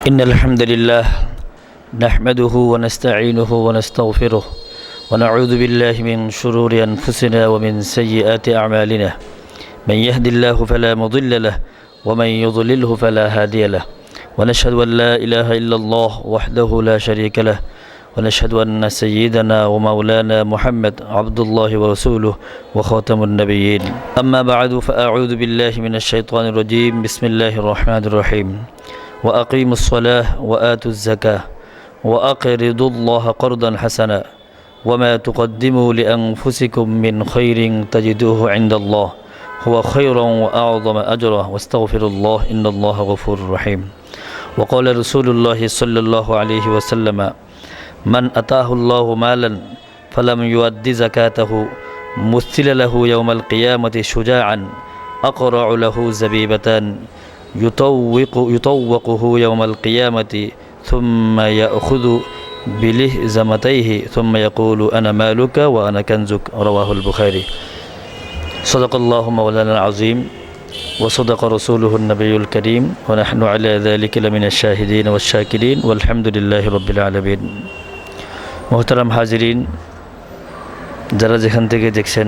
إن الحمد لله نحمده ونستعينه ونستغفره ونعوذ بالله من شرور أنفسنا ومن سيئات أعمالنا. من يهد الله فلا مضل له ومن يضلله فلا هادي له. ونشهد أن لا إله إلا الله وحده لا شريك له. ونشهد أن سيدنا ومولانا محمد عبد الله ورسوله وخاتم النبيين. أما بعد فأعوذ بالله من الشيطان الرجيم. بسم الله الرحمن الرحيم. وأقيموا الصلاة وآتوا الزكاة وأقرضوا الله قرضا حسنا وما تقدموا لأنفسكم من خير تجدوه عند الله هو خيرا وأعظم أجرا واستغفر الله إن الله غفور رحيم. وقال رسول الله صلى الله عليه وسلم من أتاه الله مالا فلم يؤد زكاته مثل له يوم القيامة شجاعا أقرع له زبيبتان يطوقه يوم القيامة ثم يأخذ بلهزمتيه ثم يقول أنا مالك وأنا كنزك رواه البخاري صدق الله مولانا العظيم وصدق رسوله النبي الكريم ونحن على ذلك لمن الشاهدين والشاكرين والحمد لله رب العالمين মোহতারাম হাজিরিন যারা যেখান থেকে দেখছেন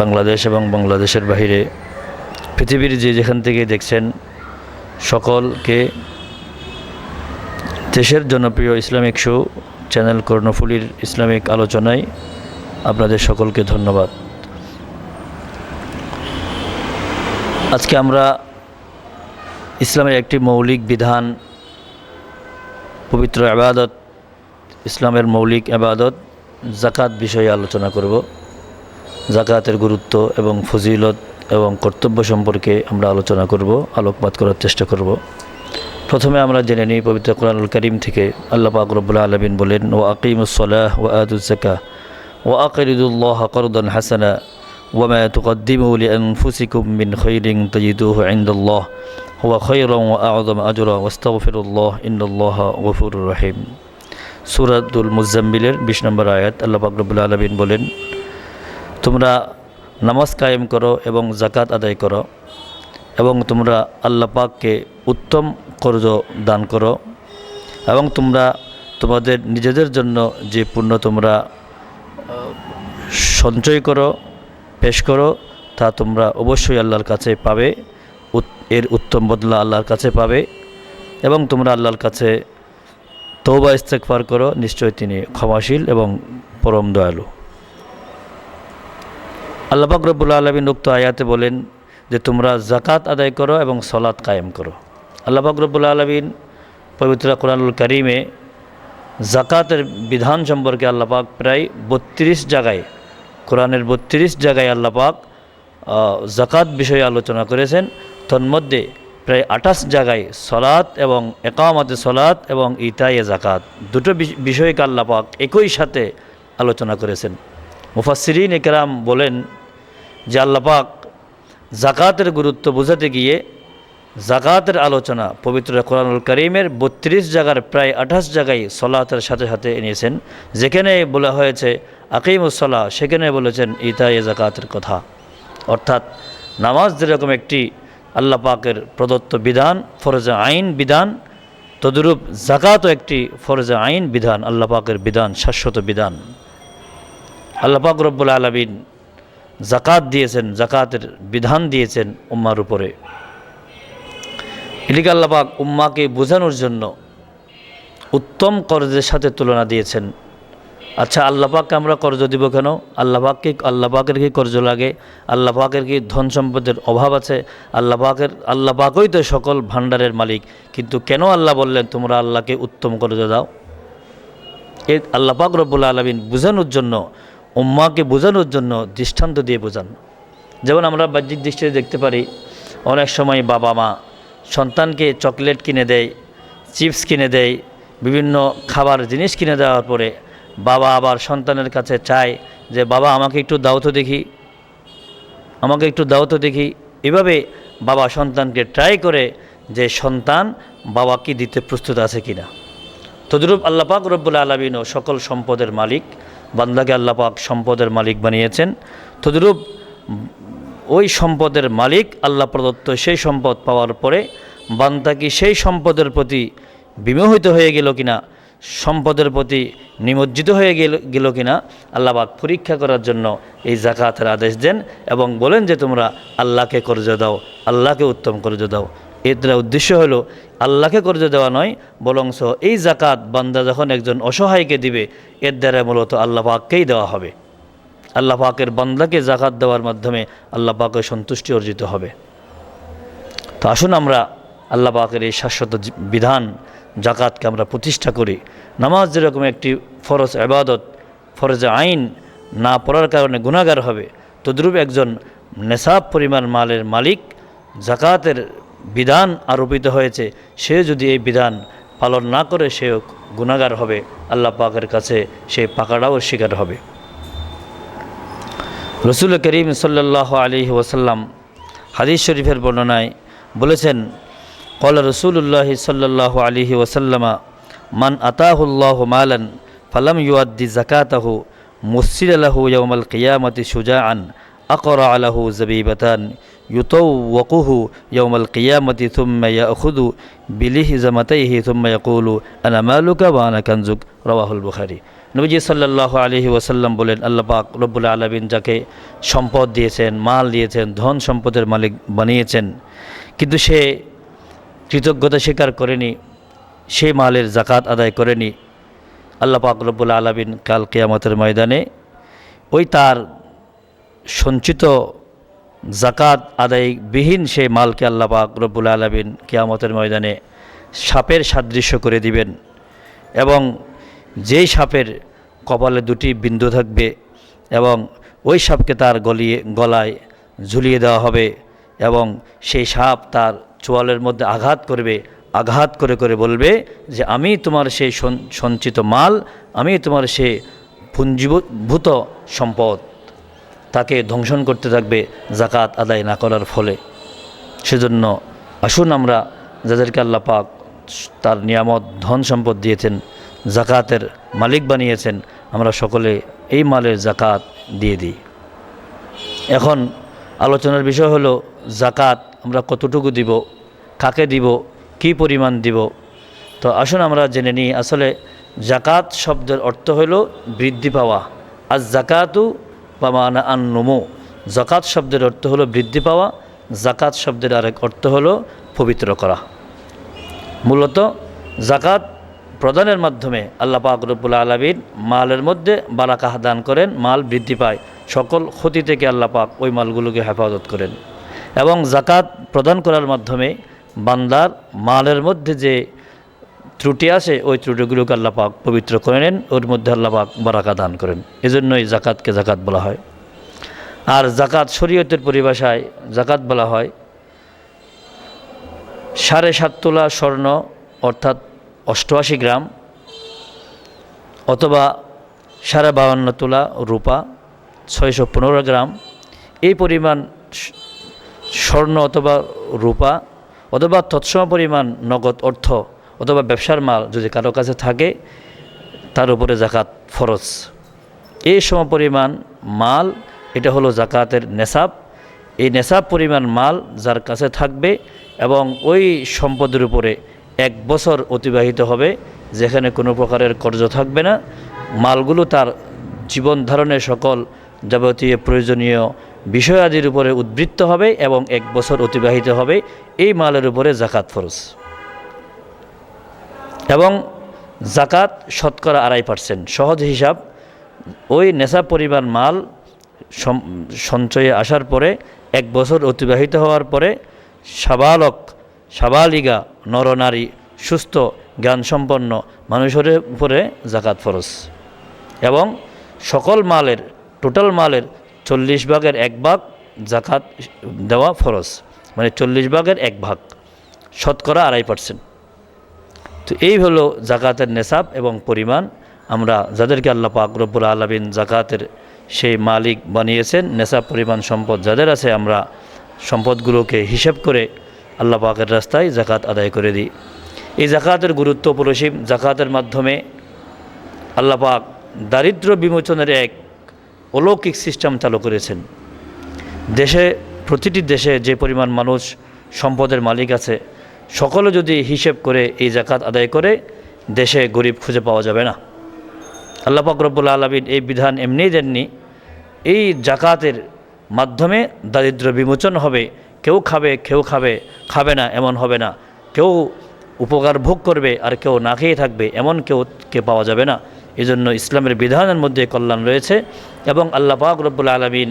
বাংলাদেশ এবং বাংলাদেশের বাহিরে পৃথিবীর যে যেখান থেকে দেখছেন সকলকে দেশের জনপ্রিয় ইসলামিক শো চ্যানেল কর্ণফুলির ইসলামিক আলোচনায় আপনাদের সকলকে ধন্যবাদ। আজকে আমরা ইসলামের একটি মৌলিক বিধান, পবিত্র আবাদত, ইসলামের মৌলিক আবাদত, জাকাত বিষয়ে আলোচনা করব। জাকাতের গুরুত্ব এবং ফজিলত এবং কর্তব্য সম্পর্কে আমরা আলোচনা করব, আলোকপাত করার চেষ্টা করব। প্রথমে আমরা জেনে নিই পবিত্র কোরআনুল করিম থেকে আল্লাহ পাক রব্বুল আলমিন বলেন ও আকিমুসলাহ ও আদুজাকা ও আকরিদুল্লাহ করদন হাসানা ওমা তুকদ্দিমু লিআনফুসিকুম মিন খৈরিং তাজিদুহু ইনদাল্লাহ হুয়া খৈরং ওয়া আযম আজরা ওয়াস্তাগফিরুল্লাহ ইন্নাল্লাহ গফুরুর রহিম। সূরাতুল মুজাম্মিলের 20 নম্বর আয়াত আল্লাহ পাক রব্বুল বলেন, তোমরা নামাজ কায়েম করো এবং জাকাত আদায় করো এবং তোমরা আল্লাহ পাককে উত্তম কর্জ দান করো এবং তোমরা তোমাদের নিজেদের জন্য যে পুণ্য তোমরা সঞ্চয় করো, পেশ করো, তা তোমরা অবশ্যই আল্লাহর কাছে পাবে এর উত্তম বদলা আল্লাহর কাছে পাবে এবং তোমরা আল্লাহর কাছে তৌবা ইস্তেকফার করো। নিশ্চয় তিনি ক্ষমাশীল এবং পরম দয়ালু। আল্লাহ রব্বুল আলমিন উক্ত আয়াতে বলেন যে তোমরা জাকাত আদায় করো এবং সলাৎ কায়েম করো। আল্লাহ রব্বুল আলমিন পবিত্র কোরআনুল করিমে জাকাতের বিধান সম্পর্কে আল্লাহ পাক প্রায় বত্রিশ জায়গায় কোরআনের বত্রিশ জায়গায় আল্লাহ পাক আহ, জাকাত বিষয়ে আলোচনা করেছেন। তন্মধ্যে প্রায় আঠাশ জায়গায় সলাৎ এবং একামাতে সলাৎ এবং ইতায়ে জাকাত দুটো বিষ- বিষয়কে আল্লাহ পাক একই সাথে আলোচনা করেছেন। মুফাসসিরিন একরাম বলেন যে আল্লাপাক জাকাতের গুরুত্ব বোঝাতে গিয়ে জাকাতের আলোচনা পবিত্র কোরআনুল করিমের বত্রিশ জায়গার প্রায় আঠাশ জায়গায় সলাতের সাথে সাথে এনেছেন, যেখানে বলা হয়েছে আকিমুসলা সেখানে বলেছেন, ইতায়ে জাকাতের কথা। অর্থাৎ নামাজ যেরকম একটি আল্লাহ পাকের প্রদত্ত বিধান, ফরজে আইন বিধান, তদরূপ জাকাতও একটি ফরজে আইন বিধান, আল্লাহ পাকের বিধান, শাশ্বত বিধান। আল্লাহ রব্বুল আলমিন জাকাত দিয়েছেন জাকাতের বিধান দিয়েছেন উম্মার উপরে। এদিকে আল্লাপাক উম্মাকে বোঝানোর জন্য উত্তম কর্জের সাথে তুলনা দিয়েছেন। আচ্ছা আল্লাপাককে আমরা কর্জ দিব কেন? আল্লাপাককে আল্লাপাকের কি কর্জ লাগে? আল্লাপাকের কি ধন সম্পদের অভাব আছে? আল্লাপাকের আল্লাপাকই তো সকল ভাণ্ডারের মালিক। কিন্তু কেন আল্লাহ বললেন, তোমরা আল্লাহকে উত্তম কর্জ দাও? এ আল্লাপাক রব্বুল আলমিন বোঝানোর জন্য উম্মাকে বোঝানোর জন্য দৃষ্টান্ত দিয়ে বোঝান। যেমন আমরা বাহ্যিক দৃষ্টিতে দেখতে পারি, অনেক সময় বাবা মা সন্তানকে চকলেট কিনে দেয়, চিপস কিনে দেয়, বিভিন্ন খাবার, জিনিস কিনে দেওয়ার পরে বাবা আবার সন্তানের কাছে চায় যে, বাবা, আমাকে একটু দাও তো দেখি, আমাকে একটু দাও তো দেখি। এভাবে বাবা সন্তানকে ট্রাই করে যে, সন্তান বাবাকে দিতে প্রস্তুত আছে কিনা? তদরূপ আল্লাপাক রব্বুল আলমিনও সকল সম্পদের মালিক। বান্দাকে আল্লাপাক সম্পদের মালিক বানিয়েছেন। তদরূপ ওই সম্পদের মালিক আল্লাহ প্রদত্ত সেই সম্পদ পাওয়ার পরে বান্দা কি সেই সম্পদের প্রতি বিমোহিত হয়ে গেল কিনা, সম্পদের প্রতি নিমজ্জিত হয়ে গেল গেল কিনা আল্লাহবাক পরীক্ষা করার জন্য এই জাকাতের আদেশ দেন এবং বলেন যে তোমরা আল্লাহকে কর্জ দাও, আল্লাহকে উত্তম কর্জ দাও। এর উদ্দেশ্য হলো আল্লাহকে কর্জ দেওয়া নয়, বরংস এই জাকাত বান্দা যখন একজন অসহায়কে দিবে, এর দ্বারা মূলত আল্লাহ পাককেই দেওয়া হবে। আল্লাহ পাকের বান্দাকে জাকাত দেওয়ার মাধ্যমে আল্লাহ পাকের সন্তুষ্টি অর্জিত হবে। তো আসুন আমরা আল্লাহ পাকের এই শাশ্বত বিধান জাকাতকে আমরা প্রতিষ্ঠা করি। নামাজ যেরকম একটি ফরজ আবাদত ফরজ আইন না পড়ার কারণে গুণাগার হবে, তদ্রূপ একজন নেশাব পরিমাণ মালের মালিক জাকাতের বিধান আরোপিত হয়েছে, সে যদি এই বিধান পালন না করে, সেও গুণাগার হবে। আল্লাহ পাকের কাছে সে পাকাড়াও শিকার হবে। রসুল করিম সাল্লাহ আলী ওসাল্লাম হাদিস শরীফের বর্ণনায় বলেছেন, কল রসুল্লাহ সাল্লাহ আলী ওসাল্লামা মান আতাহুল্লাহ মালান, ফালাম ইউদ্দি জাকাতাহু মুসির আলাহু ইয়মাল কিয়ামতি সুজাআন আকর আলাহু يطوقه يوم القيامة ثم يأخذ অখুদু زمتيه ثم يقول أنا আনামালুকা وأنا كنزك رواه বুখারি। নবীজি সাল্লাহ আলহি ওসাল্লাম বলেন, আল্লাহ পাক রব্বুল আলমিন যাকে সম্পদ দিয়েছেন, মাল দিয়েছেন, ধন সম্পদের মালিক বানিয়েছেন, কিন্তু সে কৃতজ্ঞতা স্বীকার করেনি, সে মালের জাকাত আদায় করেনি। আল্লাহ পাক রব্বুল আলমিন কাল কেয়ামতের ময়দানে ওই তার সঞ্চিত জাকাত আদায়বিহীন সেই মালকে আল্লাহ পাক রব্বুল আলমিন কেয়ামতের ময়দানে সাপের সাদৃশ্য করে দিবেন এবং যেই সাপের কপালে দুটি বিন্দু থাকবে এবং ওই সাপকে তার গলিয়ে, গলায় ঝুলিয়ে দেওয়া হবে এবং সেই সাপ তার চোয়ালের মধ্যে আঘাত করবে, আঘাত করে করে বলবে যে, আমি তোমার সেই সঞ্চিত মাল, আমি তোমার সে পুঞ্জীভূত সম্পদ। তাকে ধ্বংসন করতে থাকবে জাকাত আদায় না করার ফলে। সেজন্য আসুন আমরা যাদেরকে আল্লাহ পাক তার নিয়ামত, ধন সম্পদ দিয়েছেন জাকাতের মালিক বানিয়েছেন, আমরা সকলে এই মালের জাকাত দিয়ে দিই। এখন আলোচনার বিষয় হলো জাকাত আমরা কতটুকু দিব, কাকে দিব, কি পরিমাণ দিব? তো আসুন আমরা জেনে নিই, আসলে জাকাত শব্দের অর্থ হলো বৃদ্ধি পাওয়া। আর জাকাতু বা মানা আন নমো জাকাত শব্দের অর্থ হলো বৃদ্ধি পাওয়া জাকাত শব্দের আরেক অর্থ হলো পবিত্র করা। মূলত জাকাত প্রদানের মাধ্যমে আল্লাহ পাক রব্বুল আলমিন মালের মধ্যে বারাকাহ দান করেন, মাল বৃদ্ধি পায়, সকল ক্ষতি থেকে আল্লাহ পাক ওই মালগুলোকে হেফাজত করেন। এবং জাকাত প্রদান করার মাধ্যমে বান্দার মালের মধ্যে যে ত্রুটি আছে, ওই ত্রুটিগুলোকে আল্লাহ পাক পবিত্র করে নেন, ওর মধ্যে আল্লাহ পাক বারাকা দান করেন। এজন্যই জাকাতকে জাকাত বলা হয়। আর জাকাত শরীয়তের পরিভাষায় জাকাত বলা হয়, সাড়ে সাত তোলা স্বর্ণ, অর্থাৎ অষ্টআশি গ্রাম, অথবা সাড়ে বাউন্ন তোলা রূপা, ছয়শো পনেরো গ্রাম, এই পরিমাণ স্বর্ণ অথবা রূপা, অথবা তৎসম পরিমাণ নগদ অর্থ অথবা ব্যবসার মাল যদি কারও কাছে থাকে, তার উপরে জাকাত ফরজ। এই সম পরিমাণ মাল, এটা হলো জাকাতের নেশাব এই নেশাব পরিমাণ মাল যার কাছে থাকবে এবং ওই সম্পদের উপরে এক বছর অতিবাহিত হবে, যেখানে কোনো প্রকারের কর্জ থাকবে না। মালগুলো তার জীবন ধারণের সকল যাবতীয় প্রয়োজনীয় বিষয়াদির উপরে উদ্বৃত্ত হবে এবং এক বছর অতিবাহিত হবে। এই মালের উপরে জাকাত ফরজ। এবং জাকাত শতকরা আড়াই পার্সেন্ট। সহজ হিসাব, ওই নেশা পরিমাণ মাল সঞ্চয়ে আসার পরে, এক বছর অতিবাহিত হওয়ার পরে, সাবালক, সাবালিগা, নরনারী, সুস্থ, জ্ঞানসম্পন্ন মানুষের উপরে জাকাত ফরজ। এবং সকল মালের, টোটাল মালের চল্লিশ ভাগের এক ভাগ জাকাত দেওয়া ফরজ। মানে চল্লিশ ভাগের এক ভাগ, শতকরা আড়াই পার্সেন্ট। তো এই হলো জাকাতের নেশাব এবং পরিমাণ। আমরা যাদেরকে আল্লাহ পাক রব্বুল আলমিন জাকাতের সেই মালিক বানিয়েছেন, নেশাব, পরিমাণ, সম্পদ যাদের আছে আমরা সম্পদগুলোকে হিসেব করে আল্লাহ পাকের রাস্তায় জাকাত আদায় করে দিই। এই জাকাতের গুরুত্ব পরসীম জাকাতের মাধ্যমে আল্লাহ পাক দারিদ্র বিমোচনের এক অলৌকিক সিস্টেম চালু করেছেন। দেশে, প্রতিটি দেশে যে পরিমাণ মানুষ সম্পদের মালিক আছে সকলে যদি হিসেব করে এই জাকাত আদায় করে, দেশে গরিব খুঁজে পাওয়া যাবে না। আল্লাহ পাক রব্বুল আলমিন এই বিধান এমনিই দেননি, এই জাকাতের মাধ্যমে দারিদ্র বিমোচন হবে, কেউ খাবে কেউ খাবে খাবে না, এমন হবে না। কেউ উপকার ভোগ করবে আর কেউ না খেয়ে থাকবে, এমন কেউ কে পাওয়া যাবে না। এজন্য ইসলামের বিধানের মধ্যে কল্যাণ রয়েছে এবং আল্লাহ পাক রব্বুল আলমিন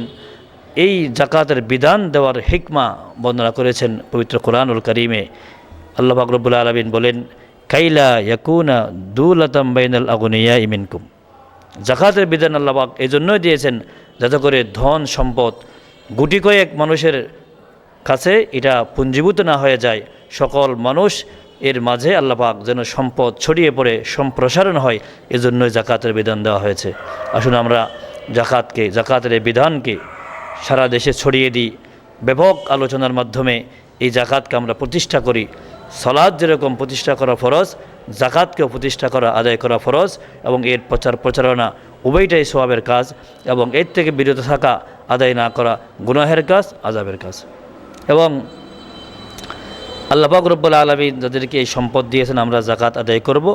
এই জাকাতের বিধান দেওয়ার হিকমা বর্ণনা করেছেন পবিত্র কোরআনুল করিমে। আল্লাহ পাক রব্বুল আলমিন বলেন, কাইলা ইয়াকুনা দুলাতাম বাইনাল আগুনিয়া ইমিনকুম জাকাতের বিধান আল্লাহবাক এই জন্যই দিয়েছেন, যাতে করে ধন সম্পদ গুটি কয়েক মানুষের কাছে এটা পুঞ্জীভূত না হয়ে যায়। সকল মানুষ এর মাঝে আল্লাপাক যেন সম্পদ ছড়িয়ে পড়ে, সম্প্রসারণ হয়, এজন্যই জাকাতের বিধান দেওয়া হয়েছে। আসুন আমরা জাকাতকে জাকাতের এই বিধানকে সারা দেশে ছড়িয়ে দিই। ব্যাপক আলোচনার মাধ্যমে এই জাকাতকে আমরা প্রতিষ্ঠা করি। সলাদ যেরকম প্রতিষ্ঠা করা ফরজ জাকাতকেও প্রতিষ্ঠা করা, আদায় করা ফরজ এবং এর প্রচার প্রচারণা উভয়টাই স্বভাবের কাজ এবং এর থেকে বিরত থাকা, আদায় না করা গুনাহের কাজ আজাবের কাজ। এবং আল্লাপাক রব্বুল আলমিন যাদেরকে এই সম্পদ দিয়েছেন আমরা জাকাত আদায় করব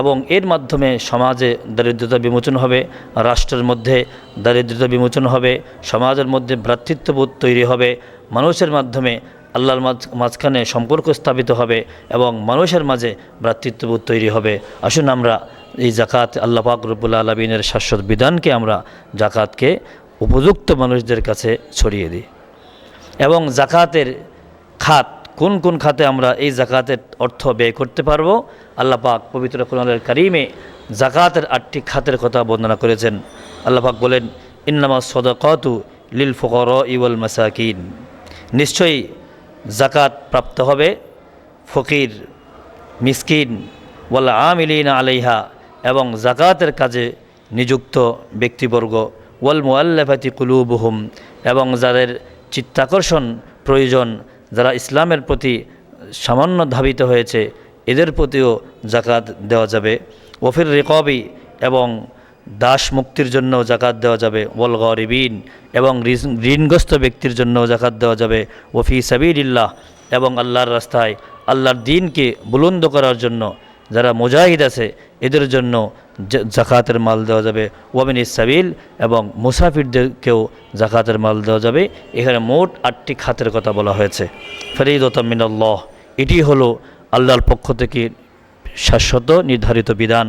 এবং এর মাধ্যমে সমাজে দারিদ্রতা বিমোচন হবে, রাষ্ট্রের মধ্যে দারিদ্রতা বিমোচন হবে, সমাজের মধ্যে ভ্রাতৃত্ববোধ তৈরি হবে, মানুষের মাধ্যমে আল্লাহর মাঝ- মাঝখানে সম্পর্ক স্থাপিত হবে এবং মানুষের মাঝে ভ্রাতৃত্ববোধ তৈরি হবে। আসুন আমরা এই জাকাত আল্লাহ পাক রব্বুল আলমিনের শাশ্বত বিধানকে আমরা জাকাতকে উপযুক্ত মানুষদের কাছে ছড়িয়ে দিই। এবং জাকাতের খাত, কোন কোন খাতে আমরা এই জাকাতের অর্থ ব্যয় করতে পারব? আল্লাহ পাক পবিত্র কোরআনের কারিমে জাকাতের আটটি খাতের কথা বর্ণনা করেছেন। আল্লাহ পাক বলেন ইন্নামা সদকাতু লিল ফকর ইওয়াল মাসাকিন। নিশ্চয়ই জাকাত প্রাপ্ত হবে। ফকির, মিসকিন, ওয়াল আমিলিন আলাইহা এবং জাকাতের কাজে নিযুক্ত ব্যক্তিবর্গ। ওয়াল মুআল্লাফাতি কুলুবহুম এবং যাদের চিত্তাকর্ষণ প্রয়োজন, যারা ইসলামের প্রতি সামান্য ধাবিত হয়েছে, এদের প্রতিও জাকাত দেওয়া যাবে। ওফির রেকবি এবং দাস মুক্তির জন্য জাকাত দেওয়া যাবে, ওয়াল গরিবিন, এবং ঋণগ্রস্ত ব্যক্তির জন্য জাকাত দেওয়া যাবে ওফি সাবিরিল্লাহ এবং আল্লাহর রাস্তায় আল্লাহর দিনকে বুলন্দ করার জন্য যারা মুজাহিদ আছে, এদের জন্য জাকাতের মাল দেওয়া যাবে ওয়ামিন ইসাবিল এবং মুসাফিরদেরকেও জাকাতের মাল দেওয়া যাবে। এখানে মোট আটটি খাতের কথা বলা হয়েছে। ফরিদতমিনাল্লাহ এটি হলো আল্লাহর পক্ষ থেকে শাশ্বত নির্ধারিত বিধান।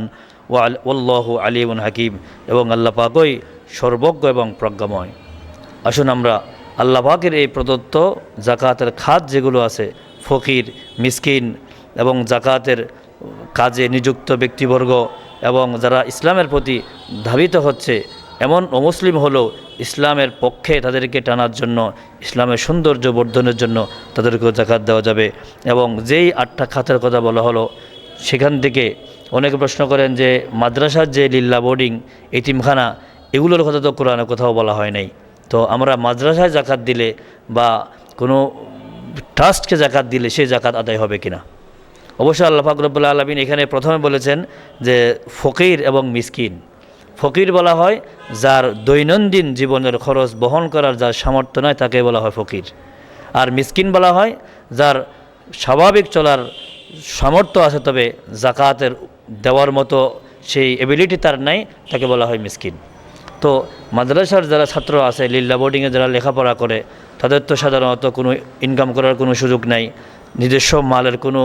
ও আল্লাহ আলিমুন হাকিম। এবং আল্লাহ পাকই সর্বজ্ঞ এবং প্রজ্ঞাময়। আসুন আমরা আল্লাহ পাকের এই প্রদত্ত জাকাতের খাত যেগুলো আছে, ফকির, মিসকিন এবং জাকাতের কাজে নিযুক্ত ব্যক্তিবর্গ এবং যারা ইসলামের প্রতি ধাবিত হচ্ছে, এমন অমুসলিম হলেও ইসলামের পক্ষে তাদেরকে টানার জন্য, ইসলামের সৌন্দর্য বর্ধনের জন্য তাদেরকেও জাকাত দেওয়া যাবে। এবং যেই আটটা খাতের কথা বলা হলো, সেখান থেকে অনেকে প্রশ্ন করেন যে মাদ্রাসার যে লিল্লা বোর্ডিং, এতিমখানা, এগুলোর কথা তো কোরআনে কোথাও বলা হয় নাই। তো আমরা মাদ্রাসায় জাকাত দিলে বা কোনো ট্রাস্টকে জাকাত দিলে সেই জাকাত আদায় হবে কিনা? অবশ্যই আল্লাহ ফাকরবুল্লা আলমিন এখানে প্রথমে বলেছেন যে ফকির এবং মিসকিন। ফকির বলা হয় যার দৈনন্দিন জীবনের খরচ বহন করার যার সামর্থ্য নয় তাকে বলা হয় ফকির। আর মিসকিন বলা হয় যার স্বাভাবিক চলার সামর্থ্য আছে, তবে জাকাতের দেওয়ার মতো সেই এবিলিটি তার নাই, তাকে বলা হয় মিসকিন। তো মাদ্রাসার যারা ছাত্র আছে লিল্লা বোর্ডিংয়ে যারা লেখাপড়া করে, তাদের তো সাধারণত কোনো ইনকাম করার কোনো সুযোগ নাই, নিজস্ব মালের কোনো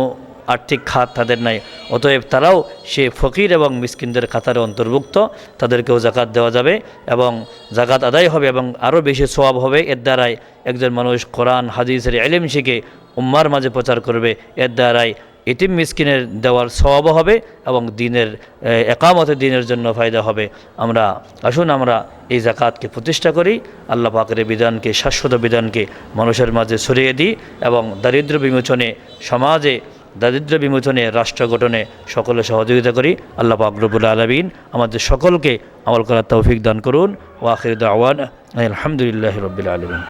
আর্থিক খাত তাদের নাই, অতএব তারাও সে ফকির এবং মিসকিনদের খাতারে অন্তর্ভুক্ত, তাদেরকেও জাকাত দেওয়া যাবে এবং জাকাত আদায় হবে এবং আরও বেশি সোয়াব হবে। এর দ্বারাই একজন মানুষ কোরআন, হাদিসের এলেম শিখে উম্মার মাঝে প্রচার করবে। এর দ্বারাই এটিম মিসকিনের দেওয়ার স্বভাব হবে এবং দিনের এ, একামতে দিনের জন্য ফায়দা হবে। আমরা আসুন আমরা এই জাকাতকে প্রতিষ্ঠা করি। আল্লাহ পাকের বিধানকে শাশ্বত বিধানকে মানুষের মাঝে ছড়িয়ে দিই এবং দারিদ্র বিমোচনে সমাজে দারিদ্র বিমোচনে রাষ্ট্র গঠনে সকলে সহযোগিতা করি। আল্লাহ পাক রব্বুল আলমিন আমাদের সকলকে আমল করার তৌফিক দান করুন। ওয়াখির আওয়ান আলহামদুলিল্লাহ রবিল আলমিন।